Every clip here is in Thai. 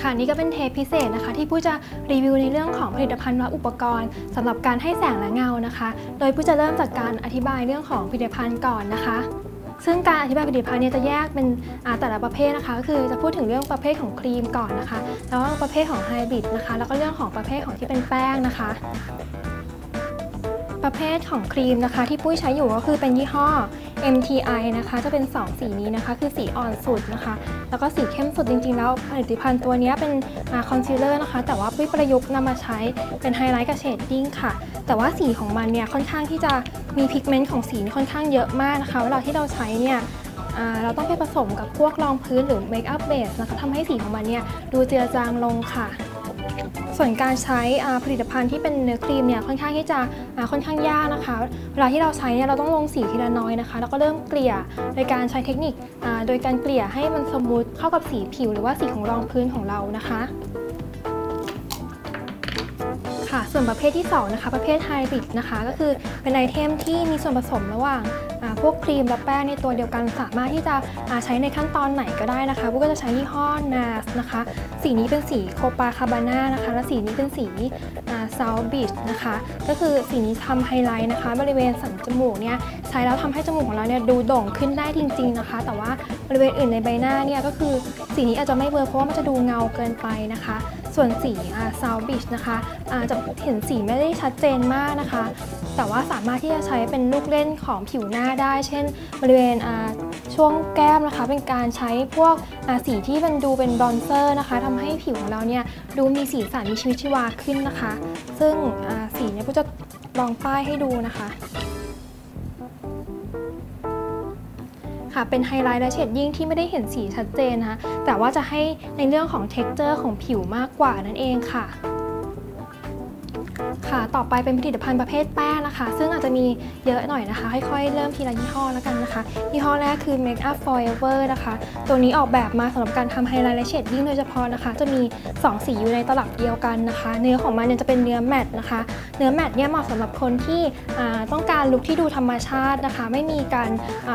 ค่ะนี่ก็เป็นเทปพิเศษนะคะ ที่ผู้จะรีวิวในเรื่องของผลิตภัณฑ์และอุปกรณ์สำหรับการให้แสงและเงานะคะ โดยผู้จะเริ่มจากการอธิบายเรื่องของผลิตภัณฑ์ก่อนนะคะ ซึ่งการอธิบายผลิตภัณฑ์เนี่ยจะแยกเป็นแต่ละประเภทนะคะก็คือจะพูดถึงเรื่องประเภทของครีมก่อนนะคะ แล้วก็ประเภทของไฮบริดนะคะ แล้วก็เรื่องของประเภทของที่เป็นแป้งนะคะประเภทของครีมนะคะ ที่ปุ้ยใช้อยู่ก็คือเป็นยี่ห้อ MTI นะคะ จะเป็น 2 สีนี้นะคะ คือสีอ่อนสุดนะคะ แล้วก็สีเข้มสุดจริงๆ แล้วผลิตภัณฑ์ตัวนี้เป็นคอนซีลเลอร์นะคะ แต่ว่าไม่ประยุกต์นำมาใช้เป็นไฮไลท์กับเชดดิ้งค่ะ แต่ว่าสีของมันเนี่ยค่อนข้างที่จะมีพิกเมนต์ของสีค่อนข้างเยอะมากนะคะ เวลาที่เราใช้เนี่ยเราต้องไปผสมกับพวกรองพื้นหรือเมคอัพเบสนะคะทำให้สีของมันเนี่ยดูเจือจางลงค่ะ ส่วนการใช้ผลิตภัณฑ์ที่เป็นเนื้อครีมเนี่ยค่อนข้างที่จะค่อนข้างยากนะคะ เวลาที่เราใช้เนี่ยเราต้องลงสีทีละน้อยนะคะ แล้วก็เริ่มเกลี่ยโดยการใช้เทคนิคโดยการเกลี่ยให้มันสมูทเข้ากับสีผิว หรือว่าสีของรองพื้นของเรานะคะค่ะส่วนประเภทที่2นะคะประเภทไฮบริดนะคะ ก็คือเป็นไอเทมที่มีส่วนผสมระหว่าง พวกครีมและแป้งในตัวเดียวกันสามารถที่จะใช้ในขั้นตอนไหนก็ได้นะคะพวกก็จะใช้ยี่ห้อ NARS นะคะ สีนี้เป็นสีโคปาคาบาน่านะคะ และสีนี้เป็นสีซาวบิชนะคะ ก็คือสีนี้ทำไฮไลท์นะคะ บริเวณสันจมูกเนี่ยใช้แล้วทำให้จมูกของเราเนี่ยดูโด่งขึ้นได้จริง ๆนะคะ แต่ว่าบริเวณอื่นในใบหน้าเนี่ยก็คือสีนี้อาจจะไม่เบลอเพราะว่ามันจะดูเงาเกินไปนะคะ ส่วนสีซาวบิชนะคะอาจจะเห็นสีไม่ได้ชัดเจนมากนะคะ แต่ว่าสามารถที่จะใช้เป็นลูกเล่นของผิวหน้าได้ เช่น บริเวณอ่าช่วงแก้มนะคะ เป็นการใช้พวกอ่าสีที่มันดูเป็นบรอนเซอร์นะคะทำให้ผิวของเราเนี่ยดูมีสีสันมีชีวิตชีวาขึ้นนะคะ ซึ่งอ่าสีเนี่ยก็จะลองป้ายให้ดูนะคะ ค่ะ เป็นไฮไลท์และเฉดยิ่งที่ไม่ได้เห็นสีชัดเจนนะคะ แต่ว่าจะให้ในเรื่องของเท็กเจอร์ของผิวมากกว่านั่นเองค่ะ ค่ะ ต่อไปเป็นผลิตภัณฑ์ประเภทแป้งนะคะ ซึ่งอาจจะมีเยอะหน่อยนะคะ ค่อยๆ เริ่มทีละยี่ห้อแล้วกันนะคะ ยี่ห้อแรกคือ Make Up Forever นะคะ ตัวนี้ออกแบบมาสำหรับการทำไฮไลท์และเฉดยิ่งโดยเฉพาะนะคะ จะมี 2 สีอยู่ในตลับเดียวกันนะคะ เนื้อของมันเนี่ยจะเป็นเนื้อแมตต์นะคะ เนื้อแมตต์เนี่ยเหมาะสำหรับคนที่ต้องการลุคที่ดูธรรมชาตินะคะ ไม่มีการ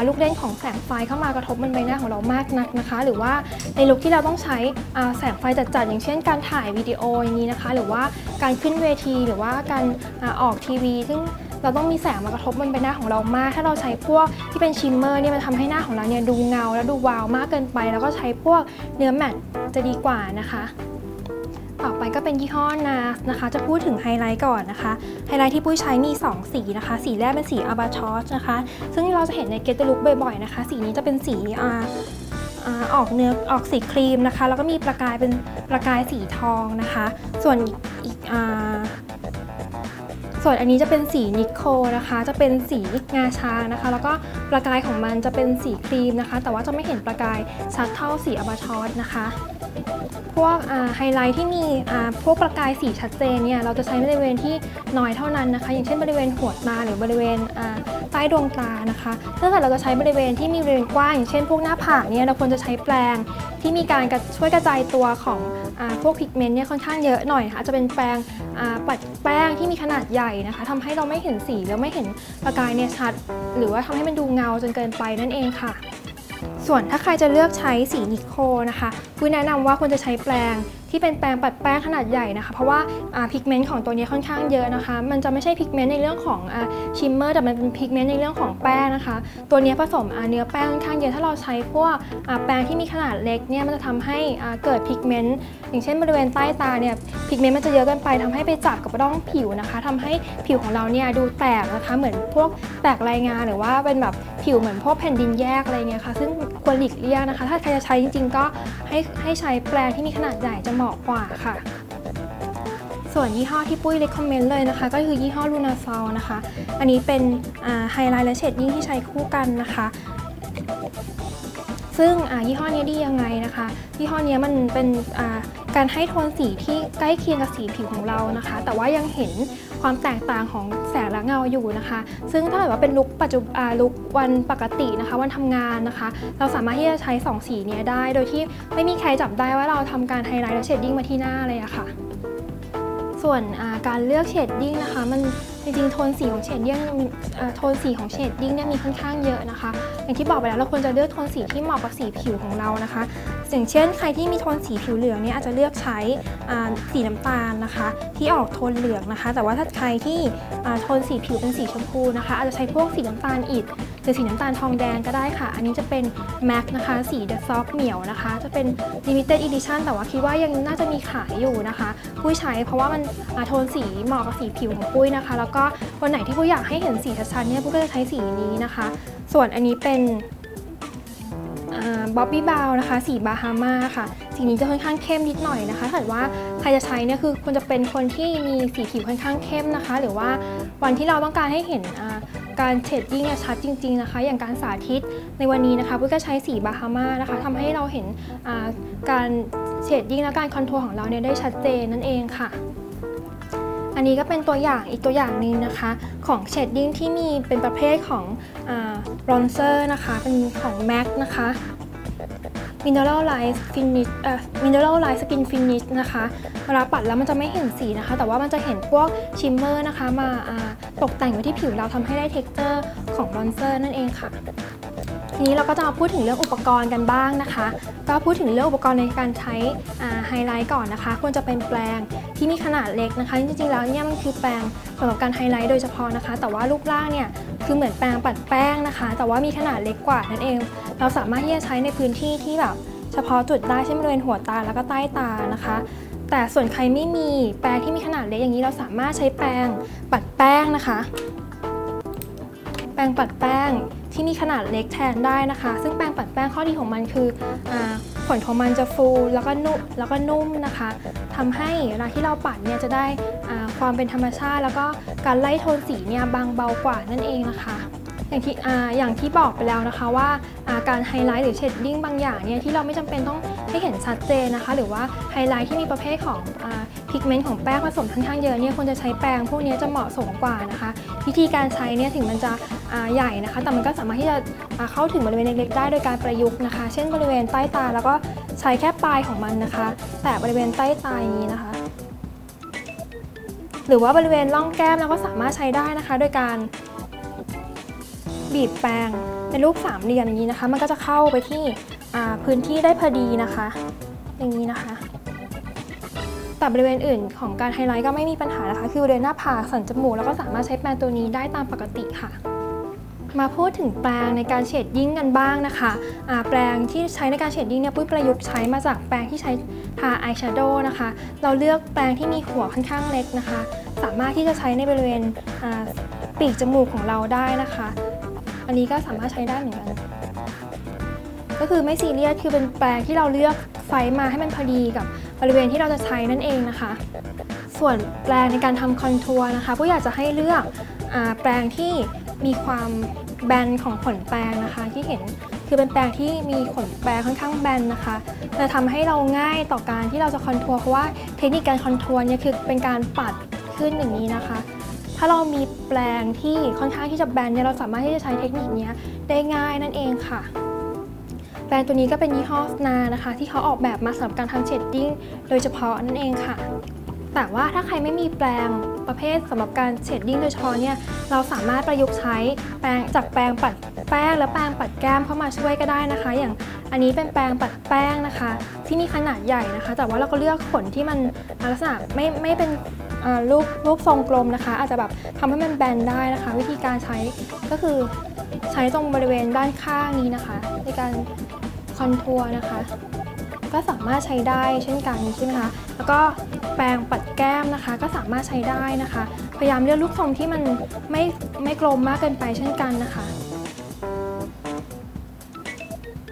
ลูกเล่นของแสงไฟเข้ามากระทบบนใบหน้าของเรามากนักนะคะ หรือว่าในลุคที่เราต้องใช้แสงไฟจัดๆอย่างเช่น การถ่ายวิดีโออย่างนี้นะคะ หรือว่าการขึ้นเวทีหรือว่าการออกทีวี ซึ่งเราต้องมีแสงมากระทบบนใบหน้าของเรามาก ถ้าเราใช้พวกที่เป็นชิมเมอร์เนี่ยมันทำให้หน้าของเราเนี่ยดูเงาและดูวาวมากเกินไป แล้วก็ใช้พวกเนื้อแมตต์จะดีกว่านะคะต่อไปก็เป็นยี่ห้อ NARS นะคะ จะพูดถึงไฮไลท์ก่อนนะคะ ไฮไลท์ที่ปุ้ยใช้มี 2 สีนะคะ สีแรกเป็นสี a b a t o s นะคะ ซึ่งเราจะเห็นใน Get the Look บ่อยๆนะคะ สีนี้จะเป็นสีอาออกเนื้อออกสีครีมนะคะ แล้วก็มีประกายเป็นประกายสีทองนะคะ ส่วนอีกอา ส่วนอันนี้จะเป็นสีนิโคนะคะ จะเป็นสีงาช้างนะคะ แล้วก็ประกายของมันจะเป็นสีครีมนะคะ แต่ว่าจะไม่เห็นประกายชัดเท่าสี a b a t o s นะคะ พวกไฮไลท์ที่มีพวกประกายสีชัดเจนเนี่ยเราจะใช้บริเวณที่น้อยเท่านั้นนะคะ อย่างเช่นบริเวณหัวตาหรือบริเวณใต้ดวงตานะคะถ้าเกิดเราจะใช้บริเวณที่มีบริเวณกว้างอย่างเช่นพวกหน้าผากเนี่ยเราควรจะใช้แปรงที่มีการช่วยกระจายตัวของ พวกพิกเมนต์เนี่ยค่อนข้างเยอะหน่อยค่ะจะเป็นแปรงปัดแป้งที่มีขนาดใหญ่นะคะทำให้เราไม่เห็นสีแล้วไม่เห็นประกายเนี่ยชัด หรือว่าทำให้มันดูเงาจนเกินไปนั่นเองค่ะ ส่วนถ้าใครจะเลือกใช้สีนิโคนะคะคุณแนะนำว่าควรจะใช้แปรง ที่เป็นแปรงปัดแป้งขนาดใหญ่นะคะ เพราะว่าพิกเมนต์ของตัวนี้ค่อนข้างเยอะนะคะ มันจะไม่ใช่พิกเมนต์ในเรื่องของชิมเมอร์แต่มันเป็นพิกเมนต์ในเรื่องของแป้งนะคะ ตัวนี้ผสมเนื้อแป้งค่อนข้างเยอะถ้าเราใช้พวกแปรงที่มีขนาดเล็กเนี่ยมันจะทำให้เกิดพิกเมนต์อย่างเช่นบริเวณใต้ตาเนี่ยพิกเมนต์มันจะเยอะเกินไปทำให้ไปจับกับร่องผิวนะคะทำให้ผิวของเราเนี่ยดูแตกนะคะ เหมือนพวกแตกรายงานหรือว่าเป็นแบบผิวเหมือนพวกแผ่นดินแยกอะไรเงี้ยค่ะซึ่งควรหลีกเลี่ยงนะคะ ถ้าใครจะใช้จริง ๆ ก็ให้ให้ใช้แปรงที่มีขนาดใหญ่จะเหมาะกว่าค่ะ ส่วนยี่ห้อที่ปุ้ย recommend เลยนะคะ ก็คือยี่ห้อ Lunasol นะคะ อันนี้เป็นไฮไลท์และเชดดิ้งที่ใช้คู่กันนะคะ ซึ่งยี่ห้อนี้ดียังไงนะคะยี่ห้อนี้มันเป็นการให้โทนสีที่ใกล้เคียงกับสีผิวของเรานะคะ แต่ว่ายังเห็น ความแตกต่างของแสงและเงาอยู่นะคะ ซึ่งถ้าเกิดว่าเป็นลุคปัจจุบันลุควันปกตินะคะ วันทำงานนะคะ เราสามารถที่จะใช้ 2 สีนี้ได้ โดยที่ไม่มีใครจับได้ว่าเราทำการไฮไลท์และเชดดิ้งมาที่หน้าเลยอะค่ะ ส่วนการเลือกเชดดิ้งนะคะมันจริงๆโทนสีของเชดดิ้งโทนสีของเชดดิ้งเนี่ยมีค่อนข้างเยอะนะคะ อย่างที่บอกไปแล้วเราควรจะเลือกโทนสีที่เหมาะกับสีผิวของเรานะคะ อย่างเช่น ใครที่มีโทนสีผิวเหลืองเนี่ยอาจจะเลือกใช้สีน้ำตาลนะคะ ที่ออกโทนเหลืองนะคะ แต่ว่าถ้าใครที่โทนสีผิวเป็นสีชมพูนะคะ อาจจะใช้พวกสีน้ำตาลอิฐหรือสีน้ำตาลทองแดงก็ได้ค่ะ อันนี้จะเป็น MAC นะคะ สี The Soft เหมียวนะคะ จะเป็น Limited Edition แต่ว่าคิดว่ายังน่าจะมีขายอยู่นะคะปุ้ยใช้เพราะว่ามันโทนสีเหมาะกับสีผิวของปุ้ยนะคะ แล้วก็วันไหนที่ปุ้ยอยากให้เห็นสีชัดๆเนี่ยปุ้ยก็จะใช้สีนี้นะคะ ส่วนอันนี้เป็น บ๊อบบี้บาวนะคะ สีบาฮาม่าค่ะ สีนี้จะค่อนข้างเข้มนิดหน่อยนะคะถ้าเกิดว่าใครจะใช้เนี่ยคือควรจะเป็นคนที่มีสีผิวค่อนข้างเข้มนะคะ หรือว่าวันที่เราต้องการให้เห็นการเชดดิ้งชัดจริงๆนะคะ อย่างการสาธิตในวันนี้นะคะปุ้ยก็ใช้สีบาฮาม่านะคะทำให้เราเห็นการเชดดิ้งและการคอนโทรของเราเนี่ยได้ชัดเจนนั่นเองค่ะ อันนี้ก็เป็นตัวอย่างอีกตัวอย่างหนึ่งนะคะ ของเชดดิ้งที่มีเป็นประเภทของบรอนเซอร์นะคะ เป็นของ MAC นะคะ Mineral Light Finish เอ่อ Mineral Light Skin Finish นะคะเวลาปัดแล้วมันจะไม่เห็นสีนะคะ แต่ว่ามันจะเห็นพวกชิมเมอร์นะคะ มาตกแต่งไว้ที่ผิวเราทำให้ได้เท็กเจอร์ของบรอนเซอร์นั่นเองค่ะทีนี้เราก็จะมาพูดถึงเรื่องอุปกรณ์กันบ้างนะคะ ก็พูดถึงเรื่องอุปกรณ์ในการใช้ไฮไลท์ก่อนนะคะ ควรจะเป็นแปรงที่มีขนาดเล็กนะคะ จริงๆแล้วเนี่ยมันคือแปรงสำหรับการไฮไลท์โดยเฉพาะนะคะ แต่ว่ารูปร่างเนี่ยคือเหมือนแปรงปัดแป้งนะคะ แต่ว่ามีขนาดเล็กกว่านั่นเอง เราสามารถที่จะใช้ในพื้นที่ที่แบบเฉพาะจุดได้เช่นบริเวณหัวตาแล้วก็ใต้ตานะคะ แต่ส่วนใครไม่มีแปรงที่มีขนาดเล็กอย่างนี้เราสามารถใช้แปรงปัดแป้งนะคะ แปรงปัดแป้งที่มีขนาดเล็กแทนได้นะคะ ซึ่งแปรงปัดแป้งข้อดีของมันคืออผลของมันจะฟูแล้วก็นุ่มแล้วก็นุ่มนะคะทำให้เวลาที่เราปัดเนี่ยจะได้ความเป็นธรรมชาติ แล้วก็การไล่โทนสีเนี่ยบางเบากว่านั่นเองนะคะ อย่างที่ออย่างที่บอกไปแล้วนะคะว่าการไฮไลท์หรือเชดดิ้งบางอย่างเนี่ยที่เราไม่จำเป็นต้องให้เห็นชัดเจนนะคะ หรือว่าไฮไลท์ที่มีประเภทของพิกเมนต์ของแป้งผสมค่อนข้างเยอะเนี่ยควรจะใช้แปรงพวกนี้จะเหมาะสมกว่านะคะวิธีการใช้เนี่ยถึงมันจะใหญ่นะคะ แต่มันก็สามารถที่จะเข้าถึงบริเวณเล็กๆได้โดยการประยุกต์นะคะ เช่นบริเวณใต้ตาแล้วก็ใช้แค่ปลายของมันนะคะ แต่บริเวณใต้ตาอย่างนี้นะคะหรือว่าบริเวณร่องแก้มเราก็สามารถใช้ได้นะคะ โดยการ บีบแปรงเป็นรูปสามเหลี่ยมอย่างนี้นะคะ มันก็จะเข้าไปที่พื้นที่ได้พอดีนะคะ อย่างนี้นะคะ แต่บริเวณอื่นของการไฮไลท์ก็ไม่มีปัญหานะคะ คือบริเวณหน้าผากสันจมูกแล้วก็สามารถใช้แปรงตัวนี้ได้ตามปกติค่ะ มาพูดถึงแปรงในการเฉดยิ่งกันบ้างนะคะแปรงที่ใช้ในการเฉดยิ่งเนี่ยปุ้ยประยุกต์ใช้มาจากแปรงที่ใช้ทาอายแชโดว์นะคะ เราเลือกแปรงที่มีหัวค่อนข้างเล็กนะคะ สามารถที่จะใช้ในบริเวณปีกจมูกของเราได้นะคะ อันนี้ก็สามารถใช้ได้เหมือนกัน ก็คือไม่ซีเรียส คือเป็นแปรงที่เราเลือกไซส์มาให้มันพอดีกับบริเวณที่เราจะใช้นั่นเองนะคะ ส่วนแปรงในการทำคอนทัวร์นะคะผู้อยากจะให้เลือกอแปรงที่มีความแบนของขนแปรงนะคะที่เห็นคือเป็นแปรงที่มีขนแปรงค่อนข้างแบนนะคะจะทำให้เราง่ายต่อการที่เราจะคอนทัวร์เพราะว่าเทคนิคการคอนทัวร์เนี่ยคือเป็นการปัดขึ้นอย่างนี้นะคะ ถ้าเรามีแปลงที่ค่อนข้างที่จะแบนเนี่ยเราสามารถที่จะใช้เทคนิคนี้ได้ง่ายนั่นเองค่ะ แปรงตัวนี้ก็เป็นยี่ห้อนานะคะ ที่เขาออกแบบมาสำหรับการทำเชดดิ้งโดยเฉพาะนั่นเองค่ะ แต่ว่าถ้าใครไม่มีแปลงประเภทสำหรับการเชดดิ้งโดยเฉพาะเนี่ยเราสามารถประยุกต์ใช้แปรงจากแปรงปัดแป้งและแปรงปัดแก้มเข้ามาช่วยก็ได้นะคะ อย่างอันนี้เป็นแปรงปัดแป้งนะคะ ที่มีขนาดใหญ่นะคะ แต่ว่าเราก็เลือกขนที่มันลักษณะไม่ไม่เป็น รูปรูปทรงกลมนะคะ อาจจะแบบทำให้มันแบนได้นะคะ วิธีการใช้ก็คือใช้ตรงบริเวณด้านข้างนี้นะคะ ในการคอนทัวร์นะคะ ก็สามารถใช้ได้เช่นกันใช่ไหมคะแล้วก็แปรงปัดแก้มนะคะ ก็สามารถใช้ได้นะคะ พยายามเลือกรูปทรงที่มันไม่ไม่กลมมากเกินไปเช่นกันนะคะ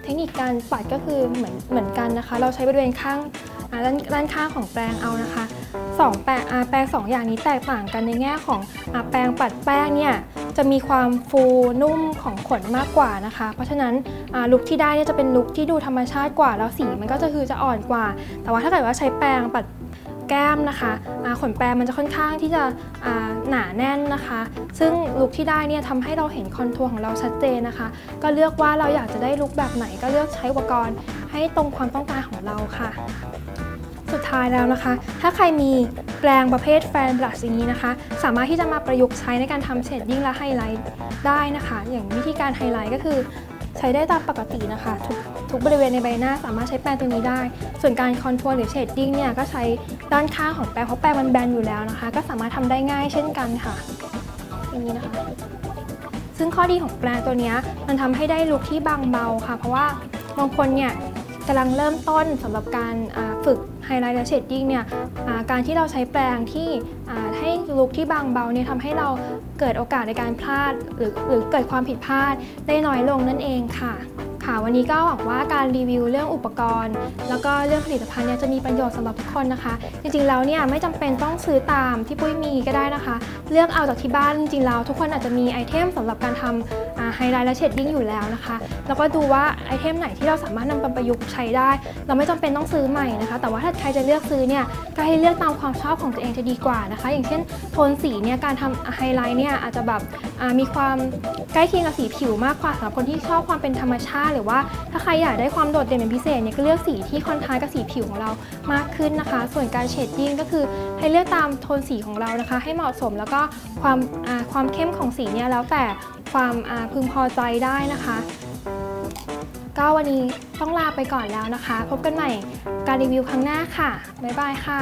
ทคนิคการปัดก็คือเหมือนเหมือนกันนะคะ เราใช้บริเวณข้างด้านด้านข้างของแปรงเอานะคะ2แปรงแปรง2อย่างนี้แตกต่างกันในแง่ของแปรงปัดแป้งเนี่ยจะมีความฟูนุ่มของขนมากกว่านะคะ เพราะฉะนั้นลุคที่ได้เนี่ยจะเป็นลุคที่ดูธรรมชาติกว่า แล้วสีมันก็จะคือจะอ่อนกว่า แต่ว่าถ้าเกิดว่าใช้แปรงปัด แก้มนะคะขนแปรมันจะค่อนข้างที่จะหนาแน่นนะคะ ซึ่งลุคที่ได้เนี่ยทำให้เราเห็นคอนทัวร์ของเราชัดเจนนะคะ ก็เลือกว่าเราอยากจะได้ลุคแบบไหนก็เลือกใช้อุปกรณ์ให้ตรงความต้องการของเราค่ะสุดท้ายแล้วนะคะ ถ้าใครมีแปรงประเภทแฟนบลัชอย่างนี้นะคะ สามารถที่จะมาประยุกต์ใช้ในการทำเชดดิ้งและไฮไลท์ได้นะคะ อย่างวิธีการไฮไลท์ก็คือใช้ได้ตามปกตินะคะทุกทุกบริเวณในใบหน้าสามารถใช้แปรงตัวนี้ได้ ส่วนการคอนทัวร์หรือเชดดิ้งเนี่ยก็ใช้ ด้านข้างของแปรงเพราะแปรงมันแบนอยู่แล้วนะคะ ก็สามารถทำได้ง่ายเช่นกันค่ะอย่างนี้นะคะ ซึ่งข้อดีของแปรงตัวนี้มันทำให้ได้ลุคที่บางเบาค่ะ เพราะว่าบางคนเนี่ยกำลังเริ่มต้นสำหรับการฝึกไฮไลท์และเชดดิ้งเนี่ยการที่เราใช้แปรงที่ให้ลุคที่บางเบาเนี่ยทำให้เราเกิดโอกาสในการพลาดหรือหรือเกิดความผิดพลาดได้น้อยลงนั่นเองค่ะ ค่ะ วันนี้ก็หวังว่าการรีวิวเรื่องอุปกรณ์ แล้วก็เรื่องผลิตภัณฑ์เนี่ยจะมีประโยชน์สำหรับทุกคนนะคะ จริงๆแล้วเนี่ยไม่จำเป็นต้องซื้อตามที่ปุ้ยมีก็ได้นะคะ เลือกเอาจากที่บ้านจริงๆแล้วทุกคนอาจจะมีไอเทมสำหรับการทำ ไฮไลท์และเชดดิ้งอยู่แล้วนะคะ แล้วก็ดูว่าไอเทมไหนที่เราสามารถนำไปประยุกต์ใช้ได้ เราไม่จำเป็นต้องซื้อใหม่นะคะ แต่ว่าถ้าใครจะเลือกซื้อเนี่ยก็ให้เลือกตามความชอบของตัวเองจะดีกว่านะคะ อย่างเช่นโทนสีเนี่ยการทำไฮไลท์เนี่ยอาจจะแบบมีความใกล้เคียงกับสีผิวมากกว่าสำหรับคนที่ชอบความเป็นธรรมชาติ หรือว่าถ้าใครอยากได้ความโดดเด่นเป็นพิเศษเนี่ยก็เลือกสีที่คอนทราสต์กับสีผิวของเรามากขึ้นนะคะ ส่วนการเชดดิ้งก็คือให้เลือกตามโทนสีของเรานะคะ ให้เหมาะสมแล้วก็ความความเข้มของสีเนี่ยแล้วแต่ความพึงพอใจได้นะคะ ก็วันนี้ต้องลาไปก่อนแล้วนะคะ พบกันใหม่การรีวิวครั้งหน้าค่ะ บ๊ายบายค่ะ